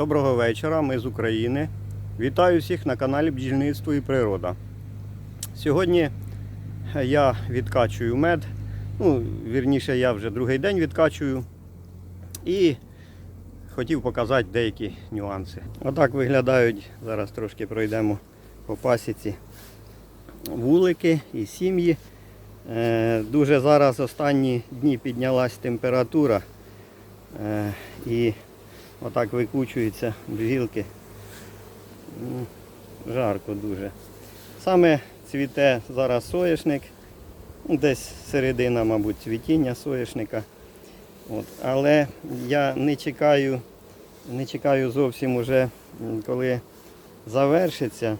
Доброго вечора, ми з України. Вітаю всіх на каналі Бджільництво і Природа. Сьогодні я відкачую мед. Ну, вірніше, я вже другий день відкачую. І хотів показати деякі нюанси. Отак виглядають, зараз трошки пройдемо по пасіці вулики і сім'ї. Е, Дуже зараз останні дні піднялась температура. Е, І отак викучуються бджілки. Ну, Жарко дуже. Саме цвіте зараз соняшник. Ну, Десь середина, мабуть, цвітіння соняшника. От. Але я не чекаю, не чекаю зовсім уже, коли завершиться.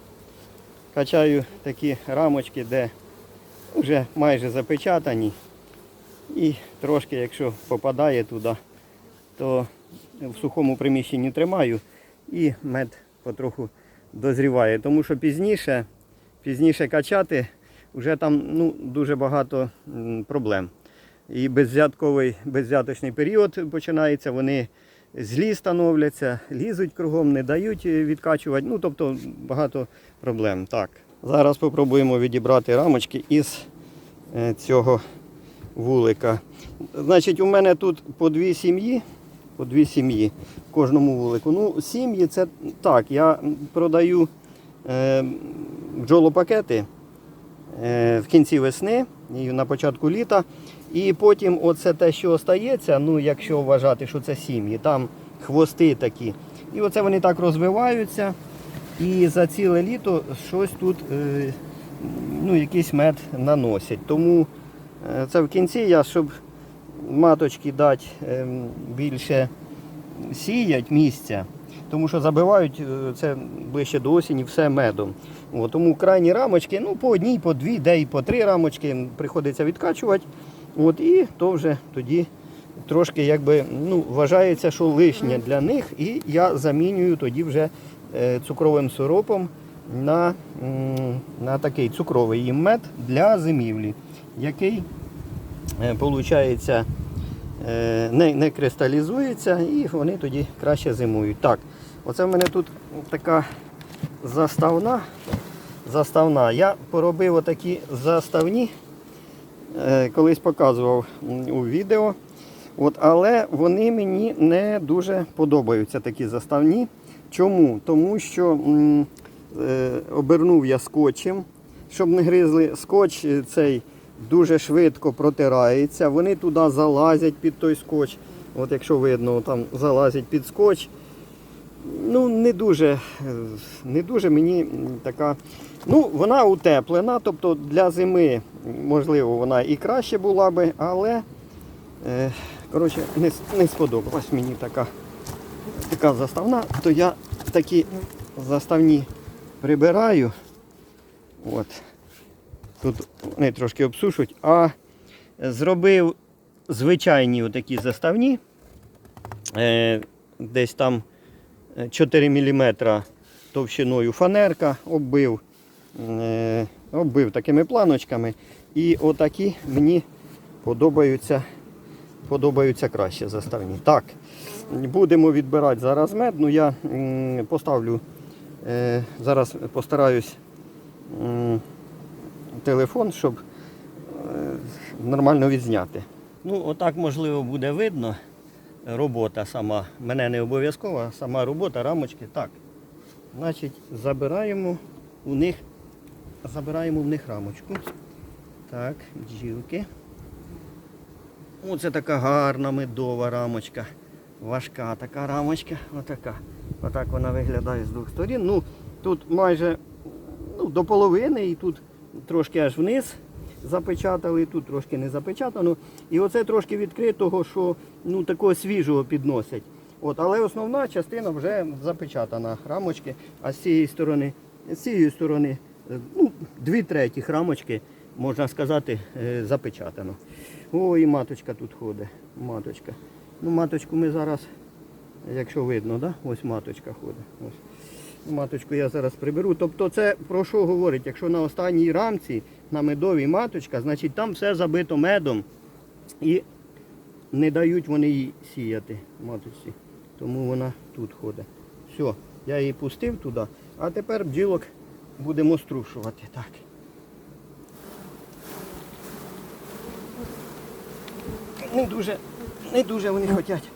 Качаю такі рамочки, де вже майже запечатані. І трошки, якщо попадає туди, то в сухому приміщенні тримаю і мед потроху дозріває. Тому що пізніше, пізніше качати вже там ну, дуже багато проблем. І безвзятковий, безвзяточний період починається, вони злі становляться, лізуть кругом, не дають е, відкачувати. Ну, тобто багато проблем. Так. Зараз спробуємо відібрати рамочки із е, цього вулика. Значить, у мене тут по дві сім'ї, по дві сім'ї в кожному вулику. Ну, сім'ї це так, я продаю е, бджолопакети е, в кінці весни і на початку літа. І потім оце те, що остається, ну якщо вважати, що це сім'ї, там хвости такі. І оце вони так розвиваються. І за ціле літо щось тут, е, ну, якийсь мед наносять. Тому е, це в кінці я, щоб маточки дати е, більше сіять місця, тому що забивають е, це ближче до осені все медом. От, тому крайні рамочки, ну по одній, по дві, де і по три рамочки приходиться відкачувати. От, і то вже тоді трошки якби, ну, вважається, що лишнє для них. І я замінюю тоді вже е, цукровим сиропом на, на такий цукровий мед для зимівлі, який получається, е, не, не кристалізується і вони тоді краще зимують. Так, оце в мене тут така заставна. заставна. Я поробив отакі заставні, е, колись показував у відео. От, але вони мені не дуже подобаються такі заставні. Чому? Тому що м, е, обернув я скотчем, щоб не гризли. Скотч е, цей дуже швидко протирається. Вони туди залазять під той скотч. От якщо видно, там залазять під скотч. Ну, не дуже, е, не дуже мені така. Ну, вона утеплена, тобто для зими, можливо, вона і краще була би, але е, коротше, не, не сподобалась мені така, така заставна, то я такі заставні прибираю. От. Тут вони трошки обсушують, а зробив звичайні отакі заставні. Е, десь там е, 4 мм товщиною фанерка, оббив, е, оббив такими планочками. І отакі мені подобаються, подобаються краще заставні. Так, будемо відбирати зараз мед. Ну, я поставлю, е, зараз постараюсь телефон, щоб е, нормально відзняти. Ну, отак можливо буде видно робота сама. Мене не обов'язково, сама робота, рамочки. Так. Значить, забираємо у них, забираємо в них рамочку. Так, бджілки. Оце така гарна медова рамочка. Важка така рамочка. Отака. Отак вона виглядає з двох сторін. Ну, тут майже ну, до половини і тут трошки аж вниз запечатали, тут трошки не запечатано. І оце трошки відкритого, що ну, такого свіжого підносять. От, але основна частина вже запечатана рамочки, а з цієї сторони, з цієї сторони е, ну, дві треті рамочки, можна сказати, е, запечатано. О, і маточка тут ходить. Маточка. Ну, маточку ми зараз, якщо видно, да? ось маточка ходить. Ось. Маточку я зараз приберу. Тобто це про що говорить? Якщо на останній рамці на медовій маточка, значить там все забито медом і не дають вони їй сіяти маточці. Тому вона тут ходить. Все, я її пустив туди, а тепер бджілок будемо струшувати. Так. Не дуже, не дуже вони хочуть.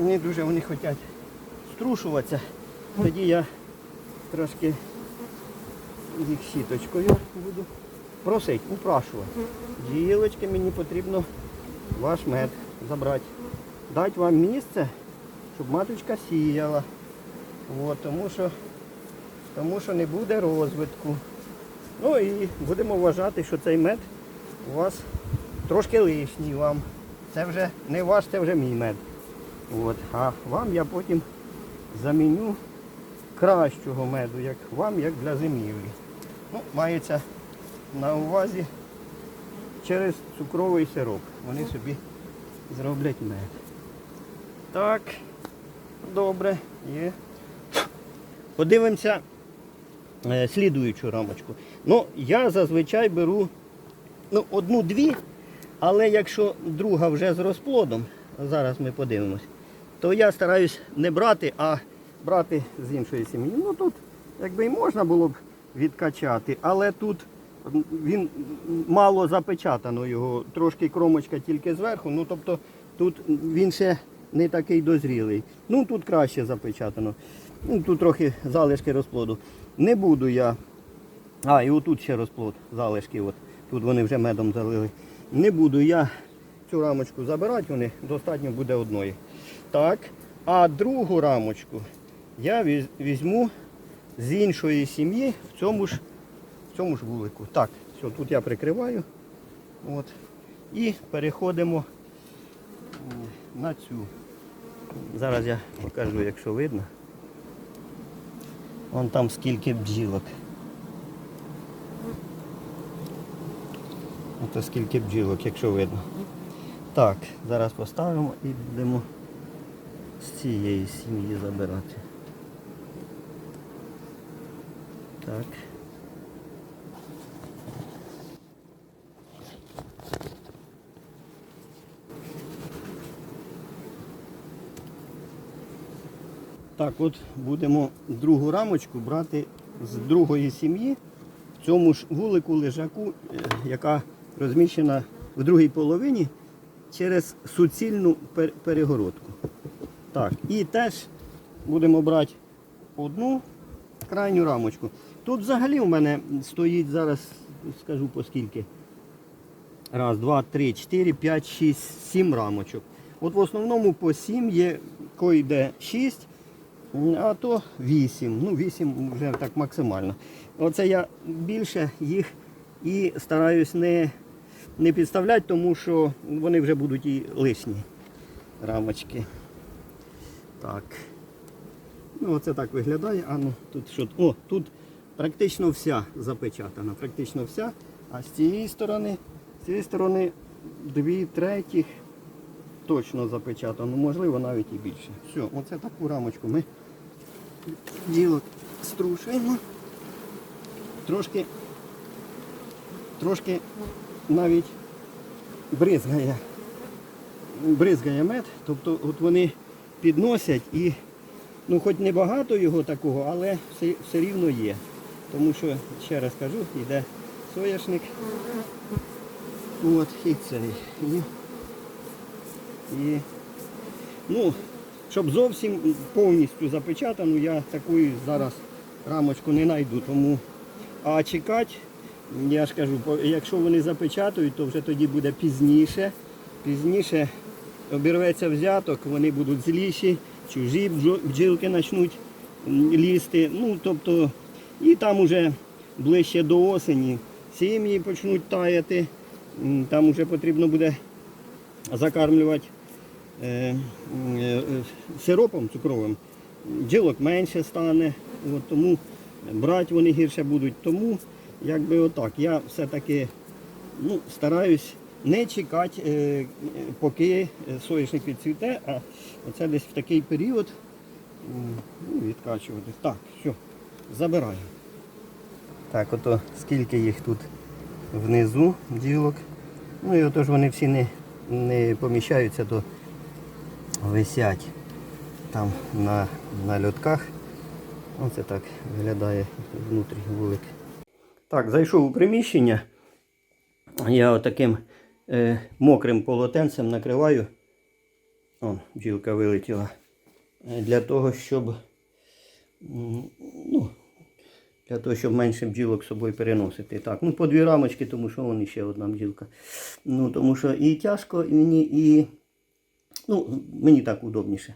Не дуже вони хочуть струшуватися. Тоді я трошки їх сіточкою буду просити, упрашувати. Ділочки, мені потрібно ваш мед забрати. Дати вам місце, щоб маточка сіяла. От, тому, що, тому що не буде розвитку. Ну і будемо вважати, що цей мед у вас трошки лишній вам. Це вже не ваш, це вже мій мед. От. А вам я потім заміню кращого меду, як вам, як для зимівлі. Ну, мається на увазі через цукровий сироп. Вони собі зроблять мед. Так, добре, є. Подивимося е, слідуючу рамочку. Ну, я зазвичай беру ну, одну-дві, але якщо друга вже з розплодом, зараз ми подивимось, то я стараюсь не брати, а брати з іншої сім'ї. Ну тут якби і можна було б відкачати, але тут він мало запечатано його, трошки кромочка тільки зверху, ну тобто тут він ще не такий дозрілий. Ну тут краще запечатано. Ну, тут трохи залишки розплоду. Не буду я. А, і отут ще розплод, залишки. От. Тут вони вже медом залили. Не буду я цю рамочку забирати, вони достатньо буде одної. Так. А другу рамочку я візьму з іншої сім'ї в цьому ж, в цьому ж вулику. Так, все, тут я прикриваю. От. І переходимо на цю. Зараз я покажу, якщо видно. Вон там скільки бджілок. Ото скільки бджілок, якщо видно. Так, зараз поставимо і будемо з цієї сім'ї забирати. Так. Так, от будемо другу рамочку брати з другої сім'ї в цьому ж вулику лежаку, е, яка розміщена в другій половині через суцільну перегородку. Так, і теж будемо брати одну крайню рамочку. Тут взагалі у мене стоїть зараз, скажу по скільки. Раз, два, три, чотири, п'ять, шість, сім рамочок. От в основному по сім є, койде шість, а то вісім. Ну, вісім вже так максимально. Оце я більше їх і стараюсь не, не підставляти, тому що вони вже будуть і лишні рамочки. Так. Ну, оце так виглядає. А ну, тут що? О, тут практично вся запечатана. Практично вся. А з цієї сторони, з цієї сторони дві третіх точно запечатано, можливо навіть і більше. Все, оце таку рамочку ми діло струшуємо. Трошки, трошки навіть бризгає, бризгає мед, тобто от вони підносять і ну хоч не багато його такого, але все, все рівно є. Тому що, ще раз кажу, йде соняшник. От, і цей. І, і, ну, щоб зовсім повністю запечатану, я такої зараз рамочку не знайду. Тому, а чекати, я ж кажу, якщо вони запечатують, то вже тоді буде пізніше. Пізніше обірветься взяток, вони будуть зліші, чужі бджілки почнуть лізти. Ну, тобто, і там уже ближче до осені сім'ї почнуть таяти. Там вже потрібно буде закармлювати е, е, сиропом цукровим. Бджілок менше стане, от, тому брати вони гірше будуть. Тому якби отак. Я все-таки ну, стараюсь не чекати, е, е, поки соняшник відцвіте, а оце десь в такий період ну, відкачувати. Так, все, забираю. Так, ото скільки їх тут внизу ділок. Ну і отож вони всі не, не поміщаються, то висять. там на, на льотках. Оце так виглядає внутрі вулик. Так, зайшов у приміщення. Я отаким е, мокрим полотенцем накриваю. О, бджілка вилетіла. Е, Для того, щоб для того, щоб менше бджілок з собою переносити. Так, ну по дві рамочки, тому що вон ще одна бджілка. Ну, тому що і тяжко і мені, і ну, мені так удобніше.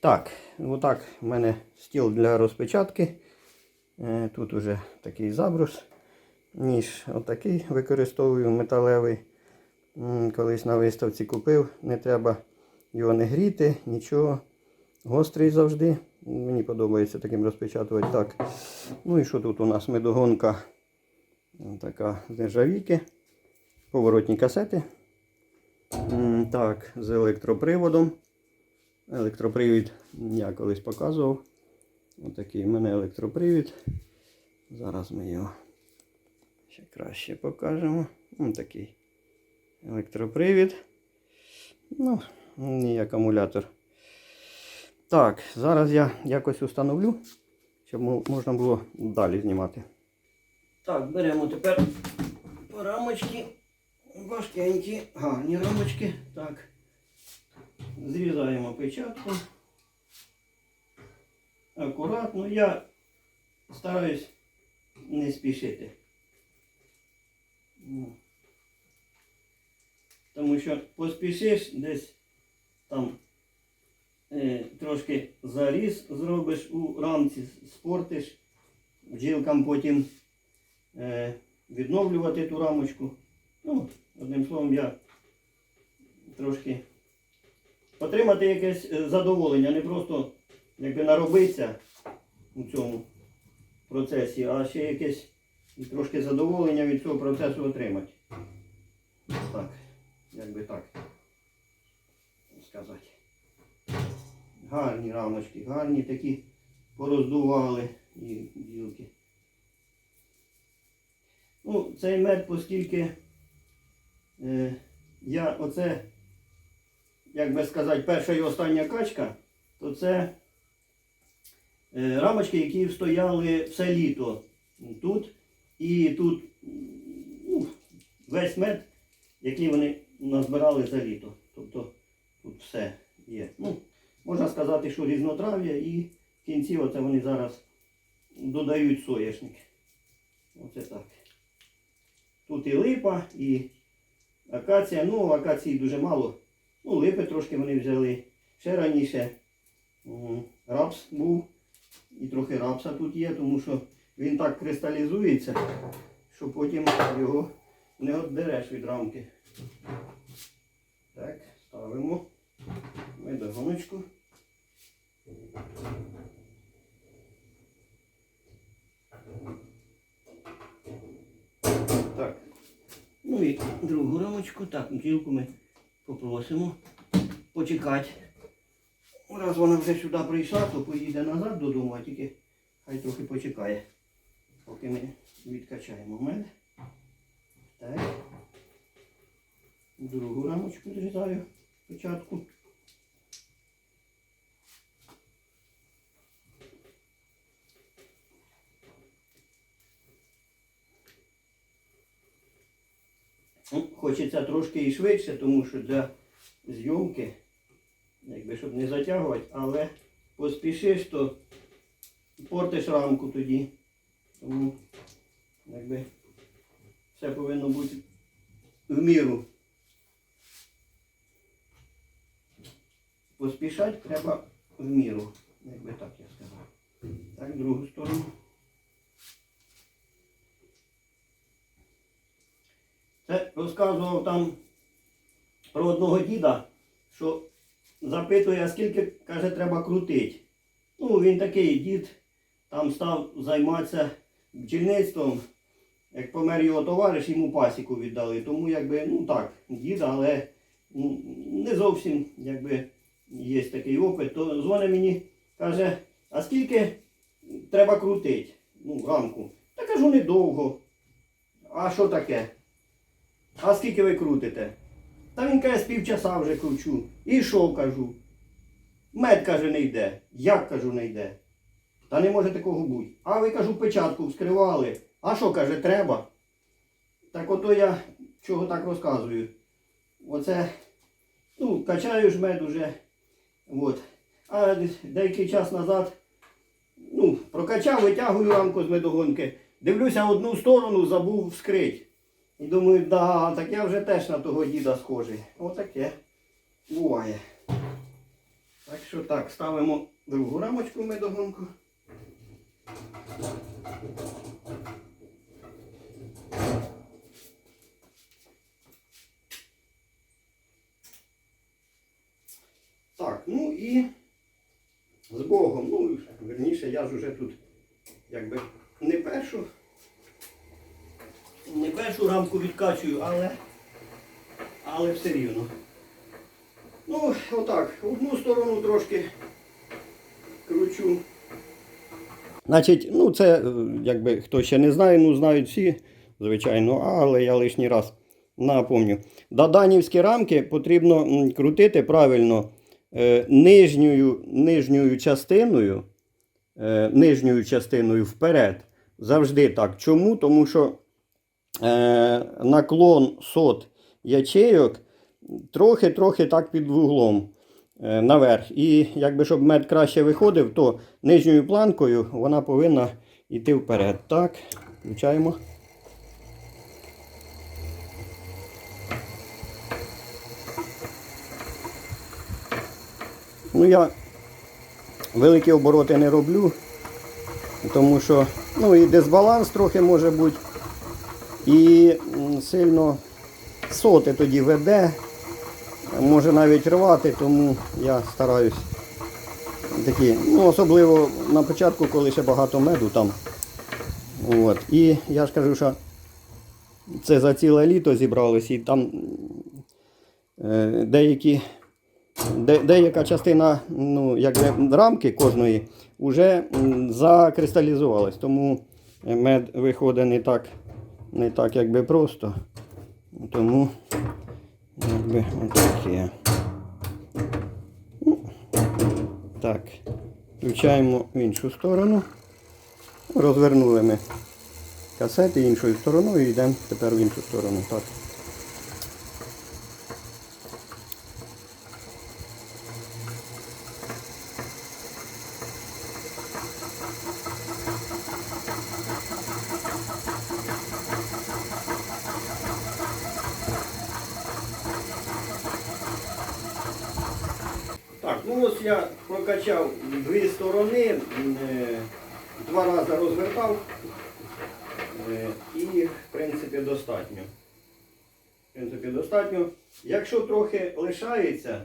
Так, отак в мене стіл для розпечатки. Е, Тут уже такий забрус. Ніж отакий використовую металевий. Колись на виставці купив. Не треба його не гріти, нічого. Гострий завжди. Мені подобається таким розпечатувати. Так. Ну і що тут у нас? Медогонка така з нержавійки. Поворотні касети. Так, з електроприводом. Електропривід я колись показував. Отакий в мене електропривід. Зараз ми його ще краще покажемо. Ось такий електропривід. Ну, і акумулятор. Так, зараз я якось установлю, щоб можна було далі знімати. Так, беремо тепер рамочки. Важкенькі, гарні рамочки. Так. Зрізаємо печатку. Акуратно. Я стараюсь не спішити. Ну. Тому що поспішиш десь там трошки заріз зробиш у рамці, спортиш, бджілкам потім е, відновлювати ту рамочку. Ну, одним словом, я трошки отримати якесь е, задоволення, не просто якби наробитися у цьому процесі, а ще якесь трошки задоволення від цього процесу отримати. Так, як би так сказати. Гарні рамочки, гарні такі пороздували і ділки. Ну, цей мед, оскільки е, я оце, як би сказати, перша і остання качка, то це е, рамочки, які стояли все літо тут. І тут ну, весь мед, який вони назбирали за літо. Тобто тут все є. Ну, можна сказати, що різнотрав'я і в кінці оце вони зараз додають соняшник. Оце так. Тут і липа, і акація. Ну, акації дуже мало. Ну, липи трошки вони взяли. Ще раніше рапс був. І трохи рапса тут є, тому що він так кристалізується, що потім його не віддереш від рамки. Так, ставимо медогоночку. Так. Ну і другу рамочку. Так, бджілку ми попросимо почекати. Раз вона вже сюди прийшла, то поїде назад додому, а тільки хай трохи почекає, поки ми відкачаємо мед. Так. Другу рамочку зрізаю спочатку. Ну, Хочеться трошки і швидше, тому що для зйомки, якби щоб не затягувати, але поспішиш, то портиш рамку тоді. Тому якби все повинно бути в міру. Поспішати треба в міру, якби так я сказав. Так, другу сторону. Це розказував там про одного діда, що запитує, скільки, каже, треба крутити. Ну, він такий дід, там став займатися бджільництвом. Як помер його товариш, йому пасіку віддали. Тому якби, ну так, дід, але ну, не зовсім якби є такий опит. То дзвонить мені, каже, а скільки треба крутити? Ну, рамку. Та кажу, недовго. А що таке? А скільки ви крутите? Та він каже, з півчаса вже кручу. І що кажу? Мед, каже, не йде. Як кажу, не йде. Та не може такого бути. А ви кажу, печатку вскривали. А що каже, треба? Так ото я чого так розказую. Оце, ну, качаю ж мед уже. От. А деякий час назад, ну, прокачав, витягую рамку з медогонки. Дивлюся одну сторону, забув вскрить. І думаю, да, так я вже теж на того діда схожий. Отаке. Буває. Так що так, ставимо другу рамочку в медогонку. Так, ну і з Богом. Ну, верніше, я ж уже тут якби не першу. Не першу рамку відкачую, але, але все рівно. Ну, отак, одну сторону трошки кручу. Значить, ну це, е, якби хто ще не знає, ну знають всі, звичайно, але я лишній раз напомню. Даданівські рамки потрібно крутити правильно е, нижньою, нижньою частиною, е, нижньою частиною вперед. Завжди так. Чому? Тому що е, наклон сот ячейок трохи-трохи так під вуглом е, наверх. І якби щоб мед краще виходив, то нижньою планкою вона повинна йти вперед. Так, включаємо. Ну, я великі обороти не роблю, тому що ну, і дисбаланс трохи може бути, і сильно соти тоді веде, може навіть рвати, тому я стараюсь такі, ну особливо на початку, коли ще багато меду там. От. І я ж кажу, що це за ціле літо зібралось, і там е, деякі, де, деяка частина ну, якби, рамки кожної вже закристалізувалась, тому мед виходить не так, не так якби просто. Тому якби отаке. Ну, Так, включаємо в іншу сторону. Розвернули ми касети іншою стороною і йдемо тепер в іншу сторону. Так, ну ось я прокачав дві сторони, е, два рази розвертав е, і в принципі достатньо. В принципі, достатньо. Якщо трохи лишається,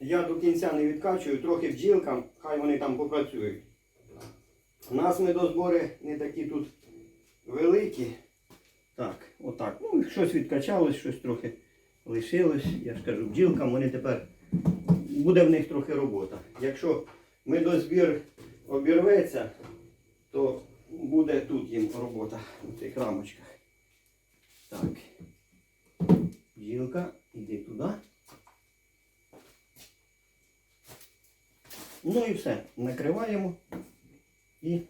я до кінця не відкачую, трохи бджілкам, хай вони там попрацюють. У нас медозбори не такі тут великі. Так, отак. Ну, щось відкачалось, щось трохи лишилось. Я ж кажу, бджілкам вони тепер буде в них трохи робота. Якщо медозбір обірветься, то буде тут їм робота у цих рамочках. Так. Бджілка, іди туди. Ну і все. Накриваємо і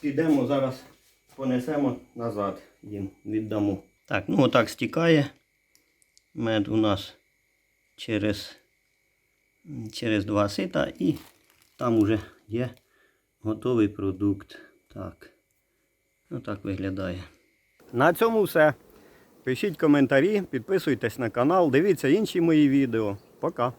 підемо зараз, понесемо назад їм віддамо. Так, ну отак стікає. Мед у нас через, через два сита і там уже є готовий продукт. Так. ну так виглядає. На цьому все. Пишіть коментарі, підписуйтесь на канал, дивіться інші мої відео. Пока.